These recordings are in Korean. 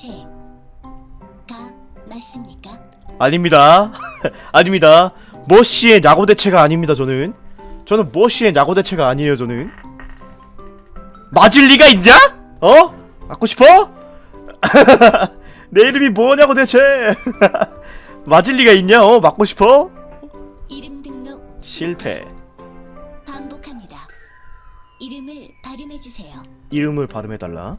대체가 맞습니까? 아닙니다. 아닙니다. 머시의 야구 대체가 아닙니다. 저는 저는 머시의 야구 대체가 아니에요. 저는 맞을 리가 있냐? 어? 맞고 싶어? 내 이름이 뭐냐고 대체? 맞을 리가 있냐? 어? 맞고 싶어? 이름 등록 실패. 반복합니다. 이름을 발음해 주세요. 이름을 발음해 달라.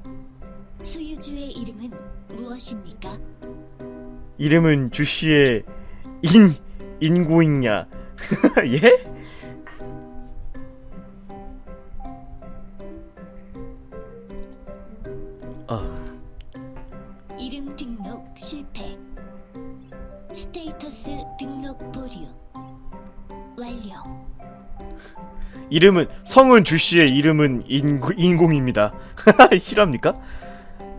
소유주의 이름은 무엇입니까? 이름은 주씨의 인 인고잉냐? 예? 아. 이름 등록 실패. 스테이터스 등록 보류 완료. 이름은 성은 주씨의 이름은 인고, 인공입니다. 실합니까?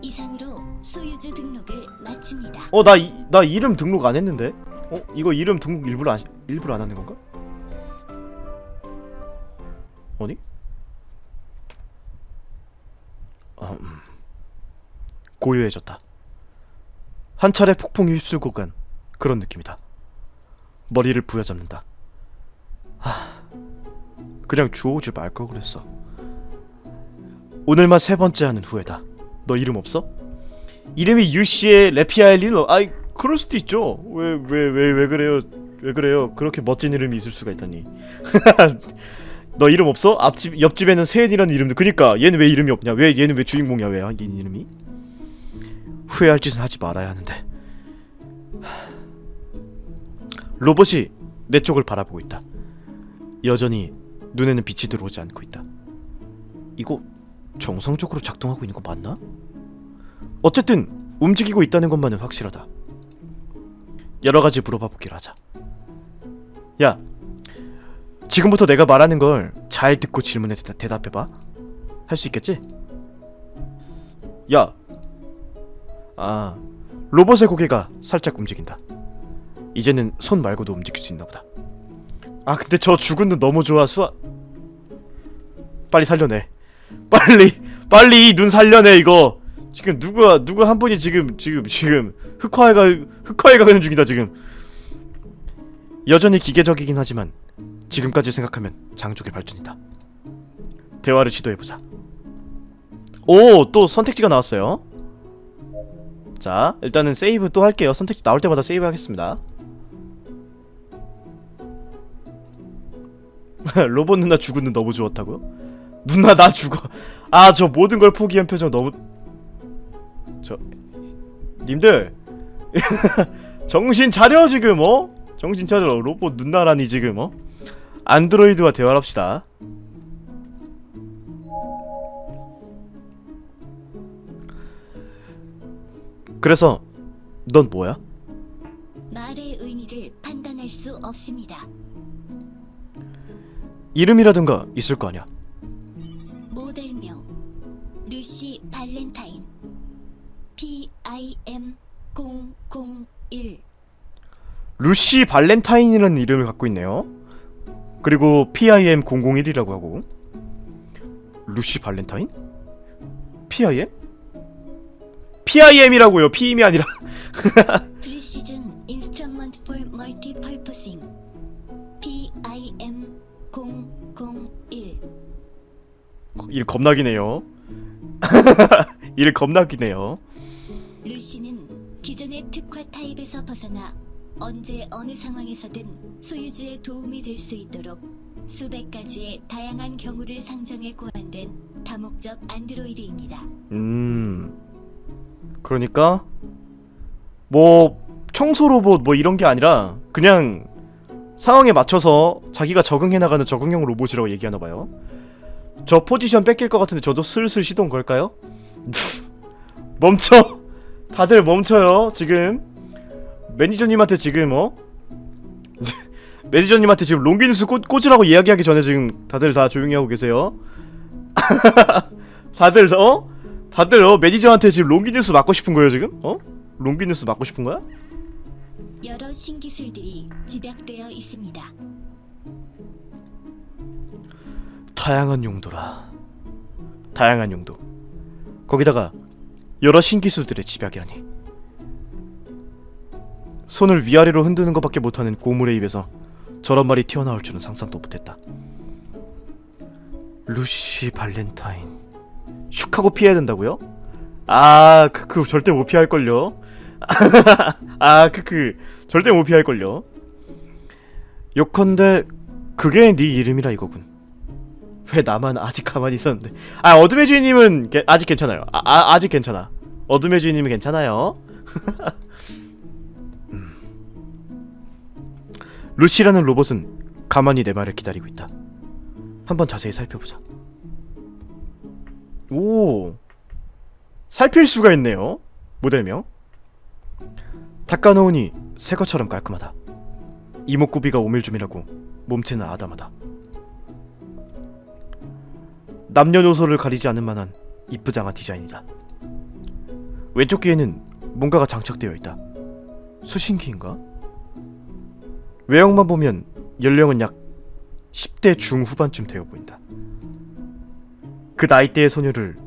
이상으로 소유주 등록을 마칩니다. 어나나 이름 등록 안 했는데. 어 이거 이름 등록 일부러 안 일부러 안 하는 건가? 어디? 아, 음. 고요해졌다. 한 차례 폭풍이 휩쓸고 간 그런 느낌이다. 머리를 부여잡는다. 하, 그냥 주워오지 말 걸 그랬어. 오늘만 세 번째 하는 후회다. 너 이름 없어? 이름이 유씨의 레피아의 릴러. 아이 그럴 수도 있죠. 왜 왜 왜 왜 그래요? 왜 그래요? 그렇게 멋진 이름이 있을 수가 있다니. 너 이름 없어? 앞집 옆집에는 세연이라는 이름도. 그니까 얘는 왜 이름이 없냐? 왜 얘는 왜 주인공이야? 왜얘 이름이? 후회할 짓은 하지 말아야 하는데. 로봇이 내 쪽을 바라보고 있다. 여전히 눈에는 빛이 들어오지 않고 있다. 이거 정상적으로 작동하고 있는 거 맞나? 어쨌든 움직이고 있다는 것만은 확실하다. 여러 가지 물어봐 보기로 하자. 야, 지금부터 내가 말하는 걸 잘 듣고 질문에 대답, 대답해봐. 할 수 있겠지? 야, 아, 로봇의 고개가 살짝 움직인다. 이제는 손 말고도 움직일 수 있나 보다. 아, 근데 저 죽은 눈 너무 좋아. 수아, 빨리 살려내. 빨리, 빨리 이눈 살려내 이거. 지금 누가 누가 한 분이 지금 지금 지금 흑화해가 흑화해가는 중이다 지금. 여전히 기계적이긴 하지만 지금까지 생각하면 장족의 발전이다. 대화를 시도해 보자. 오, 또 선택지가 나왔어요. 자, 일단은 세이브 또 할게요. 선택지 나올 때마다 세이브 하겠습니다. 로봇 누나 죽은 눈 너무 좋았다고요? 누나 나 죽어. 아, 저 모든 걸 포기한 표정 너무 저 님들 정신 차려 지금 어? 정신 차려 로봇 눈나라니 지금 어? 안드로이드와 대화를 합시다 그래서 넌 뭐야? 말의 의미를 판단할 수 없습니다. 이름이라든가 있을 거 아니야 모델명 루시 발렌타인 PIM 001 루시 발렌타인이라는 이름을 갖고 있네요 그리고 PIM001이라고 하고 루시 발렌타인? PIM? PIM이라고요 PIM이 아니라 Precision Instrument for Multipurposing PIM 001 일 겁나기네요 일 겁나기네요 루시는 기존의 특화 타입에서 벗어나 언제 어느 상황에서든 소유주의 도움이 될 수 있도록 수백 가지의 다양한 경우를 상정해 고안된 다목적 안드로이드입니다. 음 그러니까 뭐 청소 로봇 뭐 이런 게 아니라 그냥 상황에 맞춰서 자기가 적응해 나가는 적응형 로봇이라고 얘기하나 봐요. 저 포지션 뺏길 것 같은데 저도 슬슬 시동 걸까요? 멈춰. 다들 멈춰요. 지금 매니저님한테 지금 어? 매니저님한테 지금 롱기뉴스 꽂, 꽂으라고 이야기하기 전에 지금 다들 다 조용히 하고 계세요. 다들 어? 다들 어 매니저한테 지금 롱기뉴스 맞고 싶은 거예요 지금? 어? 롱기뉴스 맞고 싶은 거야? 여러 신기술들이 집약되어 있습니다. 다양한 용도라. 다양한 용도. 거기다가 여러 신기술들의 집약이라니. 손을 위아래로 흔드는 것밖에 못하는 고물의 입에서 저런 말이 튀어나올 줄은 상상도 못했다. 루시 발렌타인 슉 하고 피해야 된다고요? 아 크크 절대 못 피할 걸요. 아 크크 절대 못 피할 걸요. 요컨대 그게 네 이름이라 이거군. 왜 나만 아직 가만히 있었는데? 아 어둠의 주인님은 게- 아직 괜찮아요. 아, 아 아직 괜찮아. 어둠의 주인님은 괜찮아요. 음. 루시라는 로봇은 가만히 내 말을 기다리고 있다. 한번 자세히 살펴보자. 오, 살필 수가 있네요. 모델명. 닦아놓으니 새 것처럼 깔끔하다. 이목구비가 오밀조밀하고 몸체는 아담하다. 남녀노소를 가리지 않을 만한 이쁘장한 디자인이다. 왼쪽 귀에는 뭔가가 장착되어 있다. 수신기인가? 외형만 보면 연령은 약 10대 중후반쯤 되어 보인다. 그 나이대의 소녀를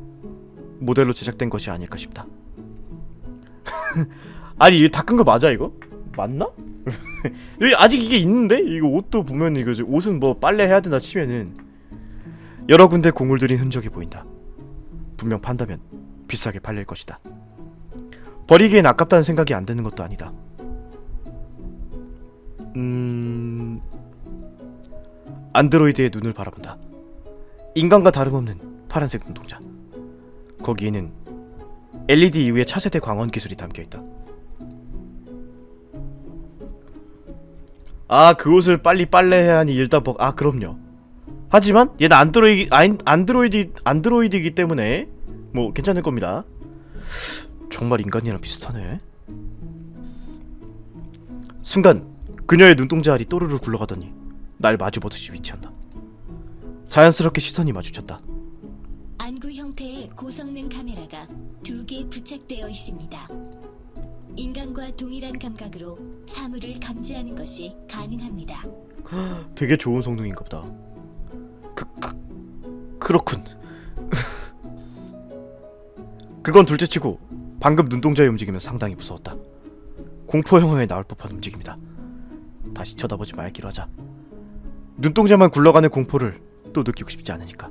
모델로 제작된 것이 아닐까 싶다. 아니 이거 닦은 거 맞아 이거? 맞나? 아직 이게 있는데? 이거 옷도 보면 이거 옷은 뭐 빨래 해야 된다 치면은 여러 군데 공을 들인 흔적이 보인다. 분명 판다면 비싸게 팔릴 것이다. 버리기엔 아깝다는 생각이 안 드는 것도 아니다. 음... 안드로이드의 눈을 바라본다. 인간과 다름없는 파란색 눈동자. 거기에는 LED 이후의 차세대 광원 기술이 담겨 있다. 아, 그 옷을 빨리 빨래해야 하니 일단 복. 아, 그럼요. 하지만 얘는 안드로이드 안드로이드 안드로이드이기 때문에 뭐 괜찮을 겁니다. 정말 인간이랑 비슷하네. 순간 그녀의 눈동자 알이 또르르 굴러가더니 날 마주보듯이 위치한다. 자연스럽게 시선이 마주쳤다. 안구 형태의 고성능 카메라가 두 개 부착되어 있습니다. 인간과 동일한 감각으로 사물을 감지하는 것이 가능합니다. 되게 좋은 성능인가 보다. 그, 그 그렇군. 그건 둘째치고 방금 눈동자의 움직임은 상당히 무서웠다. 공포 영화에 나올 법한 움직임이다. 다시 쳐다보지 말기로 하자. 눈동자만 굴러가는 공포를 또 느끼고 싶지 않으니까.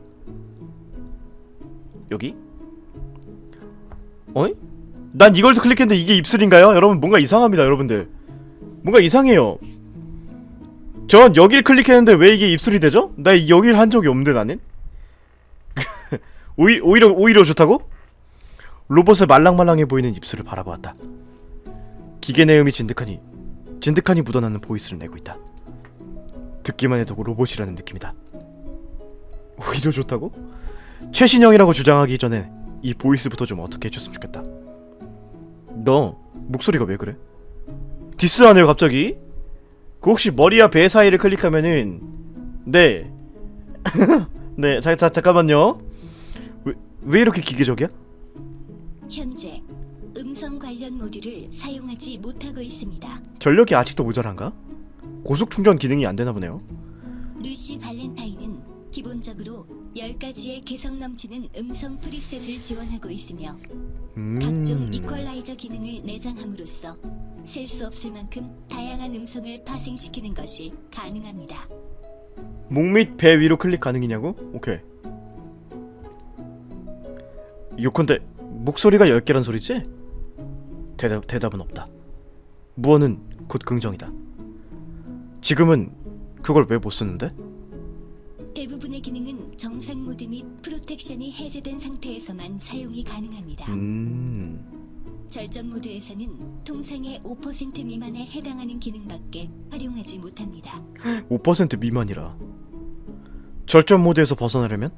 여기? 어이? 난 이걸 클릭했는데 이게 입술인가요? 여러분 뭔가 이상합니다, 여러분들. 뭔가 이상해요. 전 여길 클릭했는데 왜 이게 입술이 되죠? 나 여길 한 적이 없는데 나는? 오히, 오히려 오히려 좋다고? 로봇의 말랑말랑해 보이는 입술을 바라보았다. 기계 내음이 진득하니 진득하니 묻어나는 보이스를 내고 있다. 듣기만 해도 로봇이라는 느낌이다. 오히려 좋다고? 최신형이라고 주장하기 전에 이 보이스부터 좀 어떻게 해줬으면 좋겠다. 너 목소리가 왜 그래? 디스하네요 갑자기? 그 혹시 머리와 배 사이를 클릭하면은 네. 네, 자, 자 잠깐만요. 왜, 왜 이렇게 기계적이야? 현재 음성 관련 모듈을 사용하지 못하고 있습니다. 전력이 아직도 모자란가? 고속 충전 기능이 안 되나 보네요. 루시 발렌타인은 기본적으로 10가지의 개성 넘치는 음성 프리셋을 지원하고 있으며 음. 각종 이퀄라이저 기능을 내장함으로써 셀 수 없을 만큼 다양한 음성을 파생시키는 것이 가능합니다. 목 및 배 위로 클릭 가능이냐고? 오케이. 요컨대 목소리가 10개란 소리지? 대답, 대답은 없다. 무언은 곧 긍정이다. 지금은 그걸 왜 못 쓰는데? 대부분의 기능은 정상 모드 및 프로텍션이 해제된 상태에서만 사용이 가능합니다. 음. 절전 모드에서는 통상의 5% 미만에 해당하는 기능밖에 활용하지 못합니다. 5% 미만이라. 절전 모드에서 벗어나려면?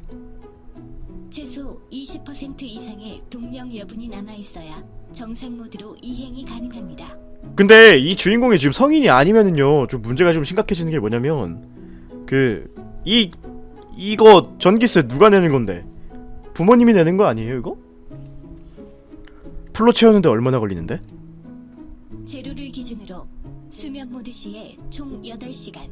최소 20% 이상의 동력 여분이 남아 있어야 정상 모드로 이행이 가능합니다. 근데 이 주인공이 지금 성인이 아니면은요 좀 문제가 좀 심각해지는 게 뭐냐면 그 이 이거 전기세 누가 내는 건데 부모님이 내는 거 아니에요 이거? 풀로 채우는데 얼마나 걸리는데? 제로를 기준으로 수면 모드 시에 총 8시간,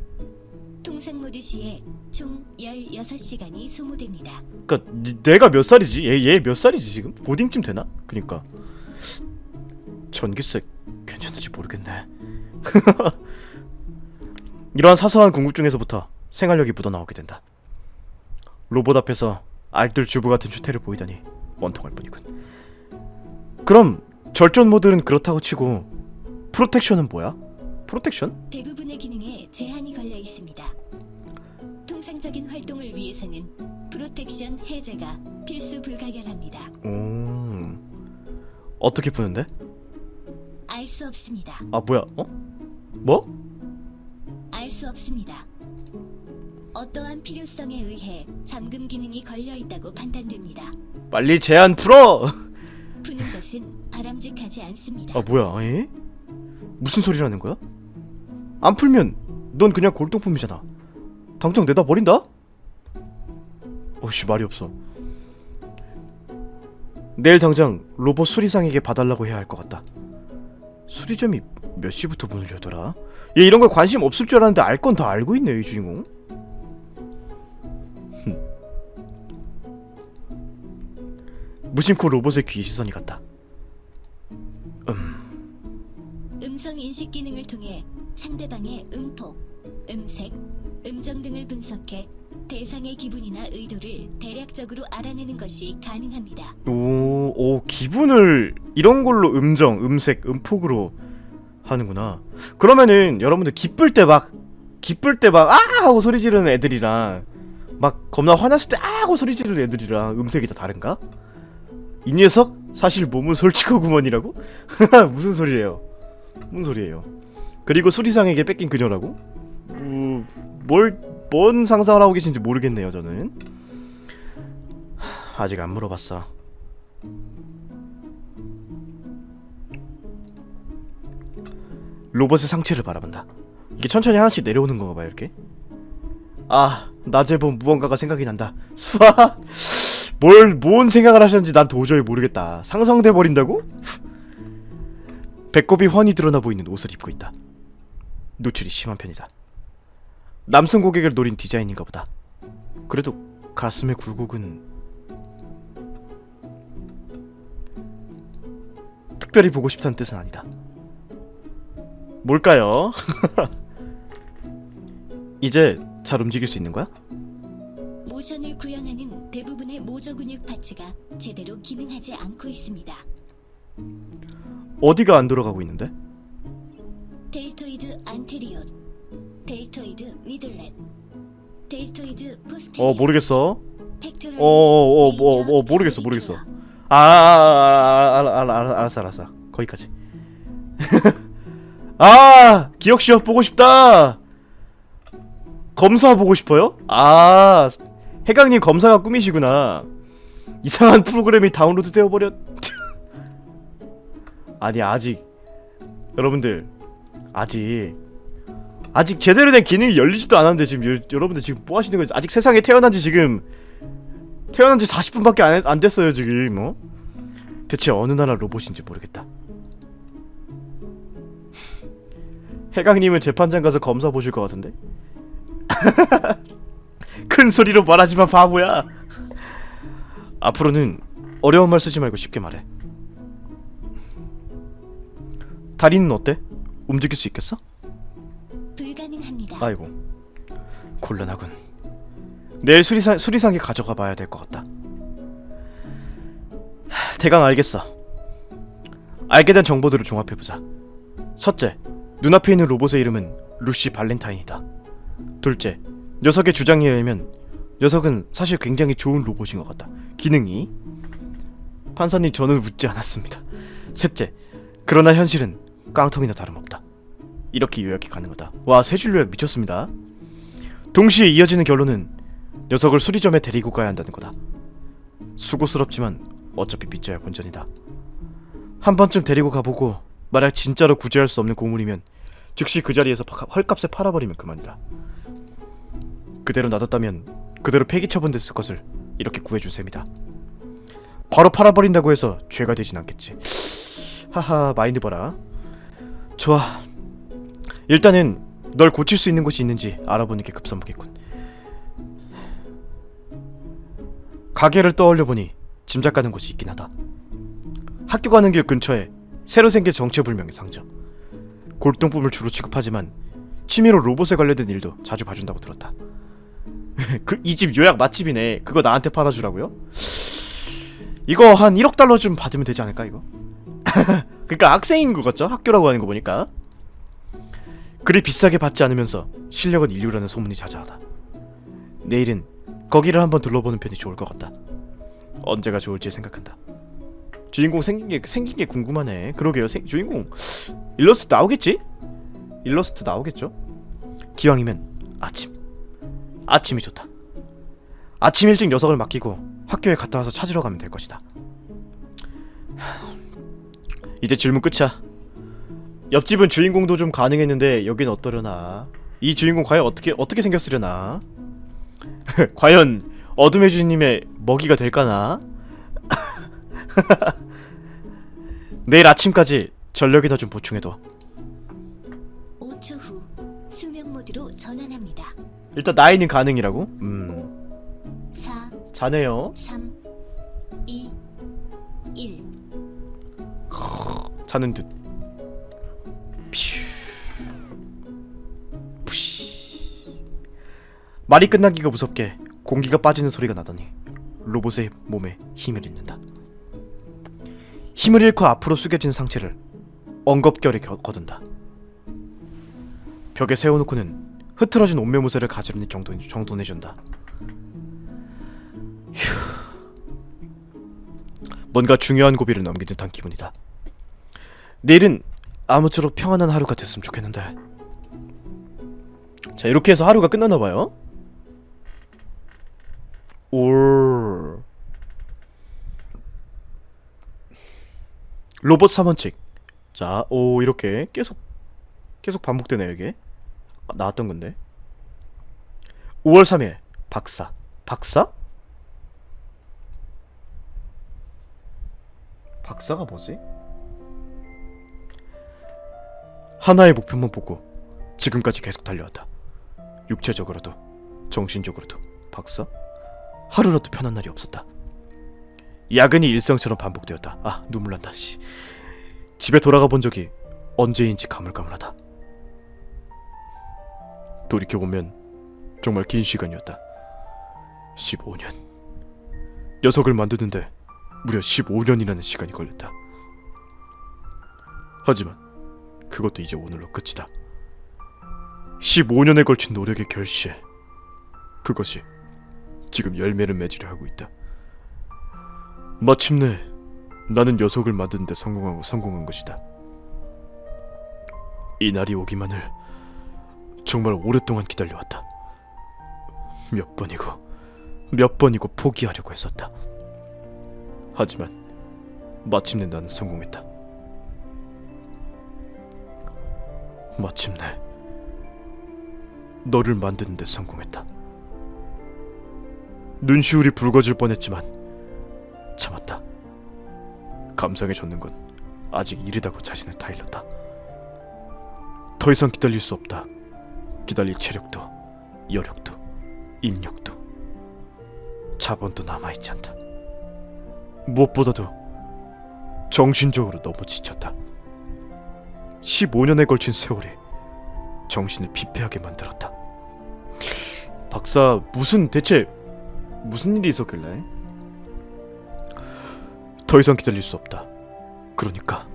통상 모드 시에 총 16시간이 소모됩니다. 그니까 니- 내가 몇 살이지? 얘 얘 몇 살이지 지금? 보딩쯤 되나? 그니까 전기세 괜찮은지 모르겠네. 이러한 사소한 궁금증에서부터 생활력이 묻어나오게 된다. 로봇 앞에서 알뜰 주부 같은 추태를 보이다니 원통할 뿐이군. 그럼 절전 모드는 그렇다고 치고 프로텍션은 뭐야? 프로텍션? 대부분의 기능에 제한이 걸려 있습니다. 통상적인 활동을 위해서는 프로텍션 해제가 필수 불가결합니다. 오 어떻게 푸는데? 알 수 없습니다. 아 뭐야? 어? 뭐? 알 수 없습니다. 어떠한 필요성에 의해 잠금 기능이 걸려 있다고 판단됩니다. 빨리 제한 풀어! 푸는 것은 바람직하지 않습니다. 아 뭐야? 에? 무슨 소리라는 거야? 안 풀면 넌 그냥 골동품이잖아. 당장 내다 버린다? 어씨 말이 없어. 내일 당장 로봇 수리상에게 봐달라고 해야 할 것 같다. 수리점이 몇 시부터 문을 열더라? 얘 이런 거 관심 없을 줄 알았는데 알 건 다 알고 있네 이 주인공. 무심코 로봇의 귀 시선이 갔다. 음성 인식 기능을 통해 상대방의 음폭, 음색, 음정 등을 분석해 대상의 기분이나 의도를 대략적으로 알아내는 것이 가능합니다. 오, 오 기분을 이런 걸로 음정, 음색, 음폭으로 하는구나. 그러면은 여러분들 기쁠 때 막 기쁠 때 막 아 하고 소리 지르는 애들이랑 막 겁나 화났을 때 아 하고 소리 지르는 애들이랑 음색이 다 다른가? 이 녀석 사실 몸은 솔직하구먼이라고? 무슨 소리예요? 무슨 소리예요? 그리고 수리상에게 뺏긴 그녀라고? 뭐, 뭘, 뭔 상상을 하고 계신지 모르겠네요, 저는. 하, 아직 안 물어봤어. 로봇의 상체를 바라본다. 이게 천천히 하나씩 내려오는 건가 봐요, 이렇게. 아, 낮에 본 무언가가 생각이 난다. 수아, 뭘, 뭔 생각을 하셨는지 난 도저히 모르겠다. 상상돼 버린다고? 배꼽이 훤히 드러나 보이는 옷을 입고 있다. 노출이 심한 편이다. 남성 고객을 노린 디자인인가 보다. 그래도 가슴의 굴곡은 특별히 보고 싶다는 뜻은 아니다. 뭘까요? 이제 잘 움직일 수 있는 거야? 모션을 구현하는 대부분의 모저 근육 파츠가 제대로 기능하지 않고 있습니다. 어디가 안 돌아가고 있는데? 델토이드 안테리오, 델토이드 미들렛, 델토이드 포스테리어, 어 모르겠어. 팩토럴 어, 어, 어, 뭐, 뭐, 모르겠어, 모르겠어. 아, 아, 아, 아, 아, 아, 아, 알았어, 알았어. 거기까지. 아, 기억 시험 보고 싶다. 검사 보고 싶어요? 아, 해강님 검사가 꿈이시구나. 이상한 프로그램이 다운로드 되어 버렸. 아니 아직 여러분들 아직 아직 제대로 된 기능이 열리지도 않았는데 지금 여, 여러분들 지금 뭐 하시는 거지? 아직 세상에 태어난 지 지금 태어난 지 40분밖에 안, 안 됐어요 지금 어? 대체 어느 나라 로봇인지 모르겠다 해강님은 재판장 가서 검사 보실 것 같은데? 큰 소리로 말하지 마 바보야. 앞으로는 어려운 말 쓰지 말고 쉽게 말해. 다리는 어때? 움직일 수 있겠어? 불가능합니다. 아이고 곤란하군. 내일 수리상, 수리상에 가져가 봐야 될 것 같다. 하, 대강 알겠어. 알게 된 정보들을 종합해보자. 첫째 눈앞에 있는 로봇의 이름은 루시 발렌타인이다. 둘째 녀석의 주장에 의하면 녀석은 사실 굉장히 좋은 로봇인 것 같다 기능이 판사님 저는 웃지 않았습니다 셋째 그러나 현실은 깡통이나 다름없다 이렇게 요약이 가능하다. 와, 세 줄 요약 미쳤습니다. 동시에 이어지는 결론은 녀석을 수리점에 데리고 가야 한다는 거다. 수고스럽지만 어차피 빚져야 본전이다. 한 번쯤 데리고 가보고 만약 진짜로 구제할 수 없는 고물이면 즉시 그 자리에서 파- 헐값에 팔아버리면 그만이다. 그대로 놔뒀다면 그대로 폐기 처분됐을 것을 이렇게 구해줄 셈이다. 바로 팔아버린다고 해서 죄가 되진 않겠지. 하하 마인드 봐라. 좋아. 일단은 널 고칠 수 있는 곳이 있는지 알아보는 게 급선무겠군. 가게를 떠올려 보니 짐작 가는 곳이 있긴 하다. 학교 가는 길 근처에 새로 생긴 정체불명의 상점. 골동품을 주로 취급하지만 취미로 로봇에 관련된 일도 자주 봐준다고 들었다. 그 이 집 요약 맛집이네. 그거 나한테 팔아주라고요? 이거 한 1억 달러 좀 받으면 되지 않을까 이거? 그러니까 학생인 것 같죠? 학교라고 하는 거 보니까. 그리 비싸게 받지 않으면서 실력은 인류라는 소문이 자자하다. 내일은 거기를 한번 둘러보는 편이 좋을 것 같다. 언제가 좋을지 생각한다. 주인공 생긴 게 생긴 게 궁금하네. 그러게요. 생, 주인공 일러스트 나오겠지? 일러스트 나오겠죠? 기왕이면 아침. 아침이 좋다. 아침 일찍 녀석을 맡기고 학교에 갔다 와서 찾으러 가면 될 것이다. 하, 이제 질문 끝이야. 옆집은 주인공도 좀 가능했는데 여긴 어떠려나? 이 주인공 과연 어떻게 어떻게 생겼으려나? 과연 어둠의 주님의 먹이가 될까나? 내일 아침까지 전력이나 좀 보충해둬. 5초 후 일단 나이는 가능이라고? 음, 5, 4, 자네요. 3, 2, 1. 자는 듯. 말이 끝나기가 무섭게 공기가 빠지는 소리가 나더니 로봇의 몸에 힘을 잃는다. 힘을 잃고 앞으로 숙여진 상체를 엉겁결에 겨- 거둔다. 벽에 세워놓고는 흐트러진 옷매무새를 가지런히 정돈, 정돈해준다. 휴. 뭔가 중요한 고비를 넘긴 듯한 기분이다. 내일은 아무쪼록 평안한 하루가 됐으면 좋겠는데. 자 이렇게 해서 하루가 끝났나 봐요. 올 로봇 3원칙. 자, 오 이렇게 계속 계속 반복되네요 이게. 아, 나왔던 건데. 5월 3일 박사. 박사? 박사가 뭐지? 하나의 목표만 보고 지금까지 계속 달려왔다. 육체적으로도 정신적으로도 박사? 하루라도 편한 날이 없었다. 야근이 일상처럼 반복되었다. 아 눈물 난다. 씨. 집에 돌아가 본 적이 언제인지 가물가물하다. 돌이켜 보면 정말 긴 시간이었다. 15년. 녀석을 만드는데 무려 15년이라는 시간이 걸렸다. 하지만 그것도 이제 오늘로 끝이다. 15년에 걸친 노력의 결실. 그것이 지금 열매를 맺으려 하고 있다. 마침내 나는 녀석을 만드는데 성공하고 성공한 것이다. 이 날이 오기만을 정말 오랫동안 기다려왔다. 몇 번이고 몇 번이고 포기하려고 했었다. 하지만 마침내 나는 성공했다. 마침내 너를 만드는 데 성공했다. 눈시울이 붉어질 뻔했지만 참았다. 감상에 젖는 건 아직 이르다고 자신을 타일렀다. 더 이상 기다릴 수 없다. 기다릴 체력도, 여력도, 인력도, 자본도 남아있지 않다. 무엇보다도 정신적으로 너무 지쳤다. 15년에 걸친 세월이 정신을 피폐하게 만들었다. 박사 무슨 대체 무슨 일이 있었길래? 더 이상 기다릴 수 없다. 그러니까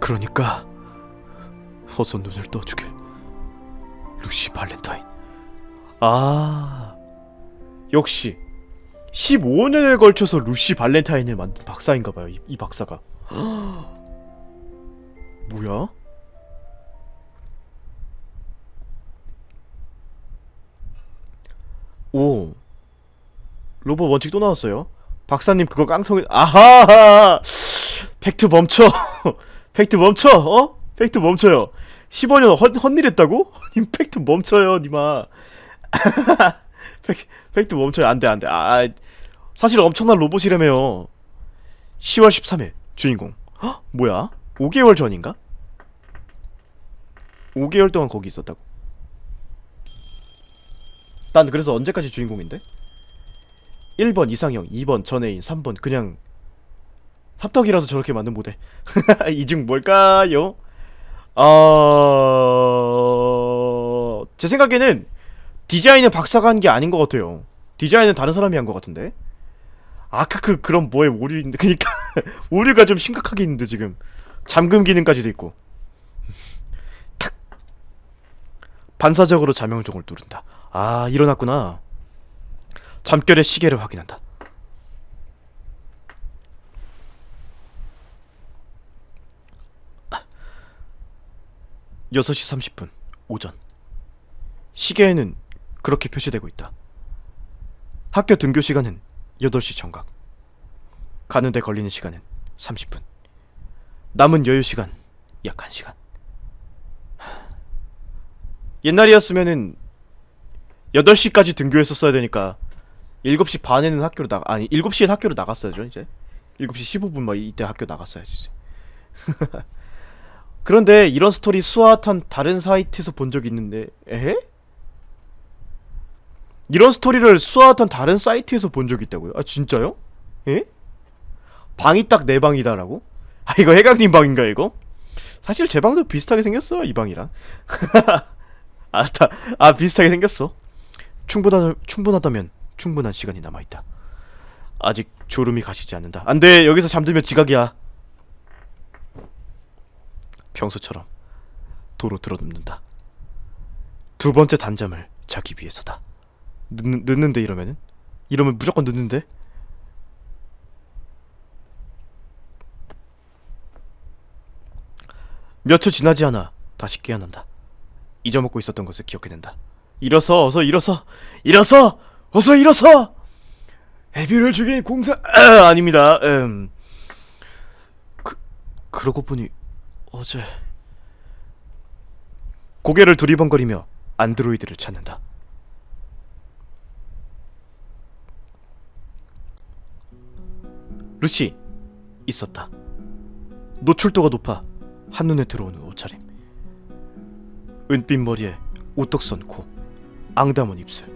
그러니까 어서 눈을 떠주게. 루시 발렌타인. 아 역시 15년에 걸쳐서 루시 발렌타인을 만든 박사인가 봐요. 이, 이 박사가. 뭐야? 오 로봇 원칙 또 나왔어요. 박사님 그거 깡통이 아하 팩트 멈춰 팩트 멈춰 어 팩트 멈춰요 15년 헛, 헛일했다고 님 팩트 멈춰요 니마 팩, 팩트 멈춰요 안 돼 안 돼 아 사실 엄청난 로봇이라며요 10월 13일 주인공 헉 뭐야 5개월 전인가 5개월 동안 거기 있었다고. 난 그래서 언제까지 주인공인데? 1번 이상형, 2번 전애인, 3번 그냥 합덕이라서 저렇게 만든 모델. 이 중 뭘까요? 어... 제 생각에는 디자인은 박사가 한 게 아닌 것 같아요. 디자인은 다른 사람이 한 것 같은데. 아크크 그럼 뭐에 오류인데 그니까. 오류가 좀 심각하게 있는데 지금. 잠금 기능까지도 있고. 탁. 반사적으로 자명종을 누른다. 아 일어났구나. 잠결에 시계를 확인한다 6시 30분 오전. 시계에는 그렇게 표시되고 있다. 학교 등교 시간은 8시 정각. 가는데 걸리는 시간은 30분. 남은 여유 시간 약 1시간. 옛날이었으면은 8시까지 등교했었어야 되니까 7시 반에는 학교로 나 아니 7시에 학교로 나갔어야죠 이제. 7시 15분 막 이때 학교 나갔어야지 그런데 이런 스토리 수아탄 다른 사이트에서 본 적이 있는데 에? 이런 스토리를 수아탄 다른 사이트에서 본 적이 있다고요? 아 진짜요? 에? 방이 딱 내 방이다라고? 아 이거 해강님 방인가 이거? 사실 제 방도 비슷하게 생겼어 이 방이랑 아 다 아 비슷하게 생겼어 충분하 충분하다면 충분한 시간이 남아 있다 아직 졸음이 가시지 않는다 안돼 여기서 잠들면 지각이야 평소처럼 도로 들어눕는다. 두 번째 단잠을 자기 위해서다. 늦, 늦는데 이러면은? 이러면 무조건 늦는데? 몇 초 지나지 않아 다시 깨어난다. 잊어먹고 있었던 것을 기억해낸다. 일어서 어서 일어서 일어서 어서 일어서! 해비를 죽인 공사 아, 아닙니다. 음. 그, 그러고 보니 어제 고개를 두리번거리며 안드로이드를 찾는다. 루시 있었다. 노출도가 높아 한눈에 들어오는 옷차림. 은빛 머리에 오떡선 코 앙담한 입술.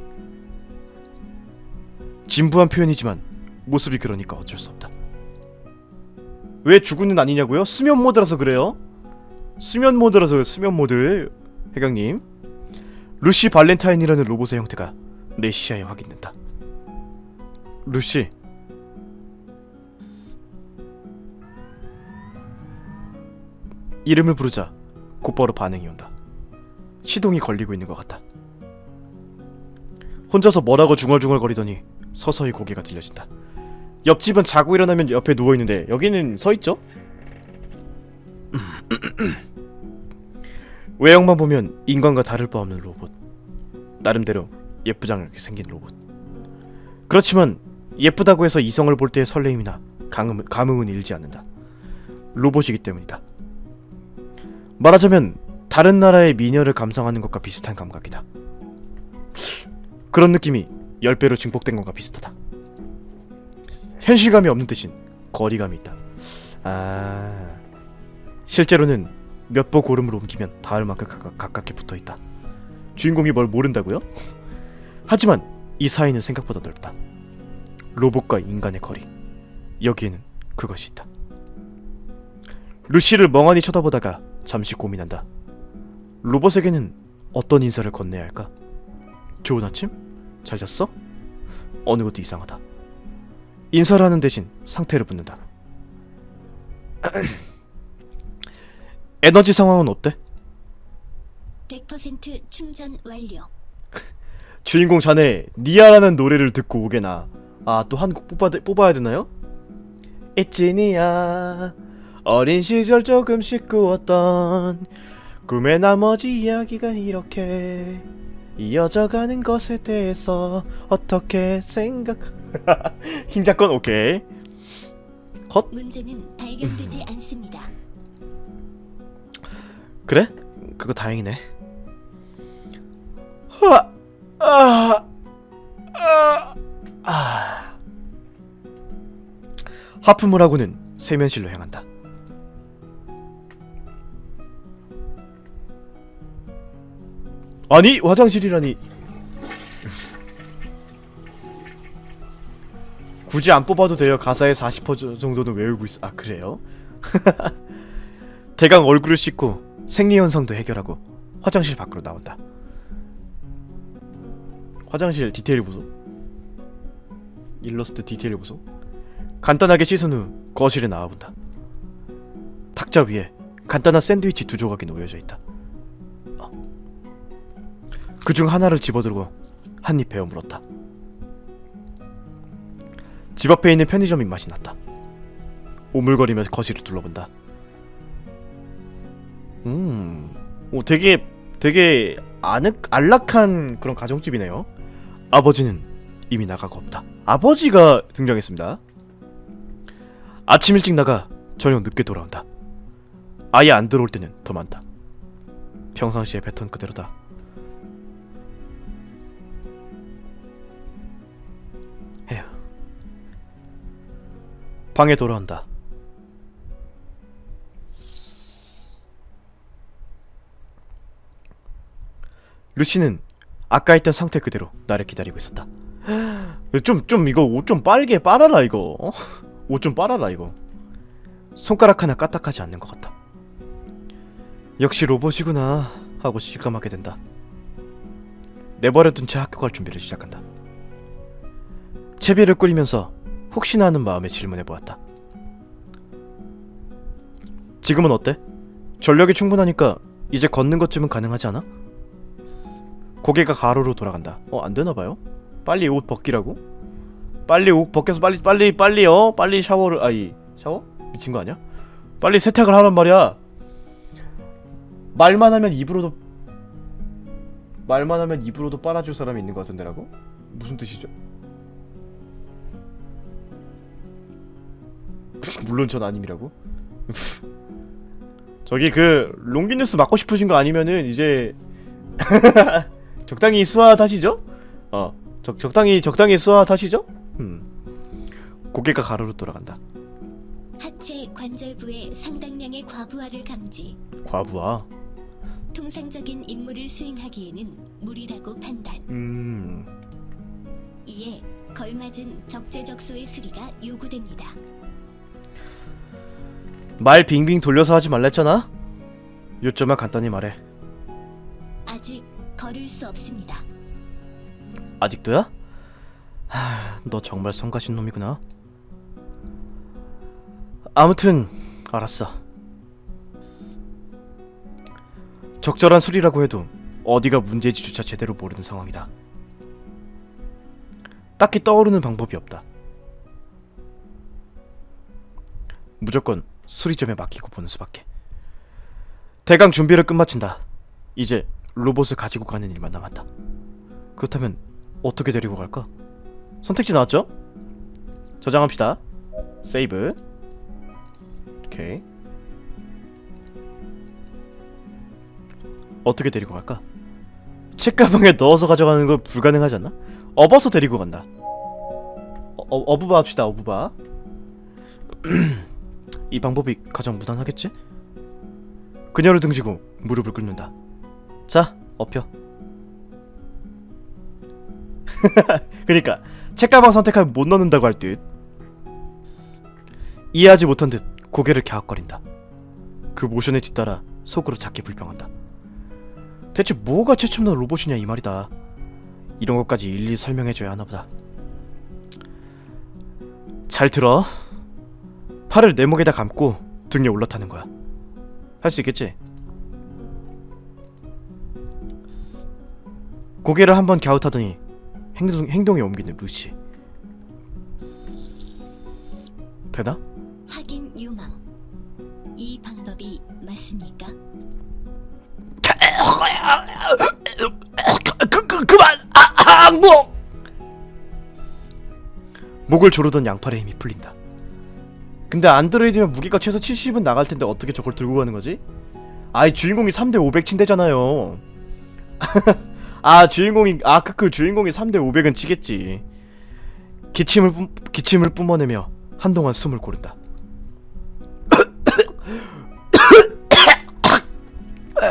진부한 표현이지만 모습이 그러니까 어쩔 수 없다. 왜 죽은는 아니냐고요? 수면 모드라서 그래요 수면 모드라서 수면 모드 회장님 루시 발렌타인이라는 로봇의 형태가 내 시야에 확인된다 루시 이름을 부르자 곧바로 반응이 온다. 시동이 걸리고 있는 것 같다. 혼자서 뭐라고 중얼중얼거리더니 서서히 고개가 들려진다. 옆집은 자고 일어나면 옆에 누워 있는데 여기는 서 있죠? 외형만 보면 인간과 다를 바 없는 로봇. 나름대로 예쁘장하게 생긴 로봇. 그렇지만 예쁘다고 해서 이성을 볼 때의 설레임이나 감흥, 감흥은 일지 않는다. 로봇이기 때문이다. 말하자면 다른 나라의 미녀를 감상하는 것과 비슷한 감각이다. 그런 느낌이 10배로 증폭된 것과 비슷하다. 현실감이 없는 대신 거리감이 있다. 아... 실제로는 몇 보 고름을 옮기면 닿을 만큼 가깝, 가깝게 붙어 있다. 주인공이 뭘 모른다고요? 하지만 이 사이는 생각보다 넓다. 로봇과 인간의 거리. 여기에는 그것이 있다. 루시를 멍하니 쳐다보다가 잠시 고민한다. 로봇에게는 어떤 인사를 건네야 할까? 좋은 아침? 잘 잤어? 어느 것도 이상하다. 인사를 하는 대신 상태를 묻는다. 에너지 상황은 어때? 100% 충전 완료. 주인공 자네 니아라는 노래를 듣고 오게나. 아 또 한 곡 뽑아 뽑아야 되나요? 있지 니아 어린 시절 조금씩 꾸었던 꿈의 나머지 이야기가 이렇게 이어져가는 것에 대해서 어떻게 생각? 힘작건 오케이. 컷 문제는 발견되지 않습니다. 그래? 그거 다행이네. 아, 아, 아, 아. 하품을 하고는 세면실로 향한다. 아니 화장실이라니 굳이 안 뽑아도 돼요 가사의 40% 정도는 외우고 있어 아 그래요? 대강 얼굴을 씻고 생리 현상도 해결하고 화장실 밖으로 나온다 화장실 디테일 보소 일러스트 디테일 보소 간단하게 씻은 후 거실에 나와본다 탁자 위에 간단한 샌드위치 두 조각이 놓여져 있다 그중 하나를 집어들고 한입 베어 물었다. 집 앞에 있는 편의점 입맛이 났다. 오물거리며 거실을 둘러본다. 음, 오 되게 되게 아늑 안락한 그런 가정집이네요. 아버지는 이미 나가고 없다. 아버지가 등장했습니다. 아침 일찍 나가 저녁 늦게 돌아온다. 아예 안 들어올 때는 더 많다. 평상시의 패턴 그대로다. 해요. 방에 돌아온다. 루시는 아까 있던 상태 그대로 나를 기다리고 있었다. 좀, 좀 이거 옷 좀 빨게 빨아라 이거. 어? 옷좀 빨아라 이거. 손가락 하나 까딱하지 않는 것 같다. 역시 로봇이구나 하고 실감하게 된다. 내버려둔 채 학교 갈 준비를 시작한다. 채비를 꾸리면서 혹시나 하는 마음에 질문해 보았다. 지금은 어때? 전력이 충분하니까 이제 걷는 것쯤은 가능하지 않아? 고개가 가로로 돌아간다. 어, 안 되나 봐요? 빨리 옷 벗기라고? 빨리 옷 벗겨서 빨리 빨리 빨리 어? 빨리 샤워를 아이 샤워? 미친 거 아니야? 빨리 세탁을 하란 말이야. 말만 하면 입으로도 말만 하면 입으로도 빨아줄 사람이 있는 것 같은데라고? 무슨 뜻이죠? 물론 전 아님이라고. 저기 그 롱기뉴스 맞고 싶으신 거 아니면은 이제 적당히 수화하시죠? 어, 적 적당히 적당히 수화하시죠? 음. 고개가 가로로 돌아간다. 하체 관절부의 상당량의 과부하를 감지. 과부하. 통상적인 임무를 수행하기에는 무리라고 판단. 음. 이에 걸맞은 적재적소의 수리가 요구됩니다. 말 빙빙 돌려서 하지 말랬잖아. 요점만 간단히 말해. 아직 걸을 수 없습니다. 아직도야? 하, 너 정말 성가신 놈이구나. 아무튼 알았어. 적절한 수리라고 해도 어디가 문제지조차 제대로 모르는 상황이다. 딱히 떠오르는 방법이 없다. 무조건 수리점에 맡기고 보는 수밖에. 대강 준비를 끝마친다. 이제 로봇을 가지고 가는 일만 남았다. 그렇다면 어떻게 데리고 갈까? 선택지 나왔죠? 저장합시다. 세이브. 오케이. 어떻게 데리고 갈까? 책가방에 넣어서 가져가는 건 불가능하지 않나? 업어서 데리고 간다. 어, 어, 어부바 합시다. 어부바. 이 방법이 가장 무난하겠지? 그녀를 등지고 무릎을 꿇는다. 자, 업혀. 그니까 책가방 선택하면 못 넣는다고 할 듯. 이해하지 못한 듯 고개를 갸웃거린다. 그 모션에 뒤따라 속으로 작게 불평한다. 대체 뭐가 최첨단 로봇이냐 이 말이다. 이런 것까지 일일이 설명해줘야 하나 보다. 잘 들어. 팔을 내 목에다 감고 등에 올라타는 거야. 할 수 있겠지? 고개를 한번 갸웃하더니 행동, 행동에 옮기는 루시. 되나? 확인 유망. 이 방법이 맞습니까? 그, 그, 그만! 아, 아, 목! 목을 조르던 양팔의 힘이 풀린다. 근데 안드로이드면 무게가 최소 70은 나갈 텐데 어떻게 저걸 들고 가는 거지? 아이 주인공이 3대 500 친대잖아요. 아 주인공이 아 크크 주인공이 3대 500은 치겠지. 기침을 뿜, 기침을 뿜어내며 한동안 숨을 고른다.